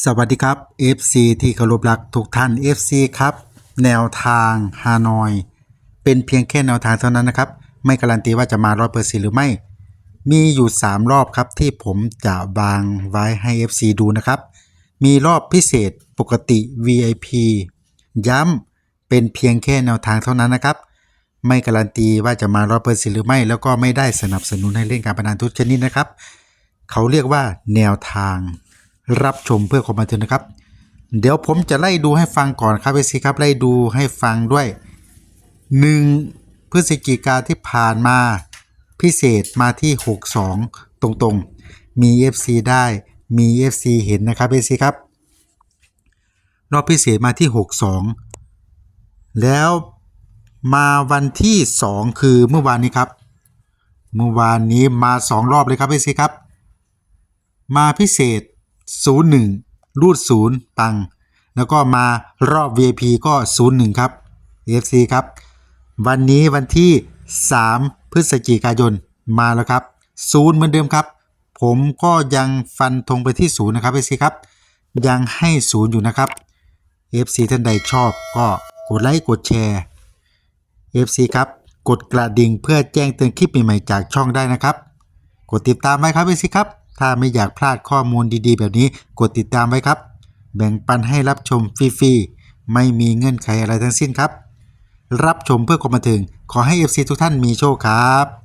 สวัสดีครับ FC ที่เคารพรักทุกท่าน FC ครับ แนวทางฮานอย เป็นเพียงแค่แนวทางเท่านั้นนะครับ ไม่การันตีว่าจะมา100%หรือไม่ มีอยู่ 3 รอบครับที่ผมจะวางไว้ให้ FC ดูนะครับ มีรอบพิเศษปกติ VIP ย้ำเป็นเพียงแค่แนวทางเท่านั้นนะครับ ไม่การันตีว่าจะมา100%หรือไม่ แล้วก็ไม่ได้สนับสนุนให้เล่นการพนันทุกชนิดนะครับ เขาเรียกว่าแนวทาง รับชมเพื่อความบันเทิงนะครับ เดี๋ยวผมจะไล่ดูให้ฟังก่อนครับเอซีครับไล่ดูให้ฟังด้วย 1 พฤศจิกาที่ผ่านมาพิเศษมาที่ 62 ตรงๆ มี FC ได้มี FC เห็นนะครับเอซีครับรอบพิเศษมาที่ 62 แล้วมาวันที่ 2 คือเมื่อวานนี้ครับ เมื่อวานนี้มา 2 รอบเลยครับเอซีครับ มาพิเศษ 01 รูด0ปังแล้วก็มารอบ VIP ก็ 01 ครับ FC ครับ วันนี้วันที่ 3 พฤศจิกายนมาแล้วครับ 0 เหมือนเดิมครับ ผมก็ยังฟันธงไปที่ 0 นะครับ FC ครับ ยังให้ 0 อยู่นะครับ FC ท่านใดชอบก็กดไลค์กดแชร์ FC ครับ กดกระดิ่งเพื่อแจ้งเตือนคลิปใหม่ๆจากช่องได้นะครับ กดติดตามไว้ครับ FC ครับ ถ้าไม่อยากพลาดข้อมูลดีๆ แบบนี้กดติดตามไว้ครับ แบ่งปันให้รับชมฟรีๆ ไม่มีเงื่อนไขอะไรทั้งสิ้นครับ รับชมเพื่อความบันเทิงขอให้ FC ทุกท่านมีโชคครับ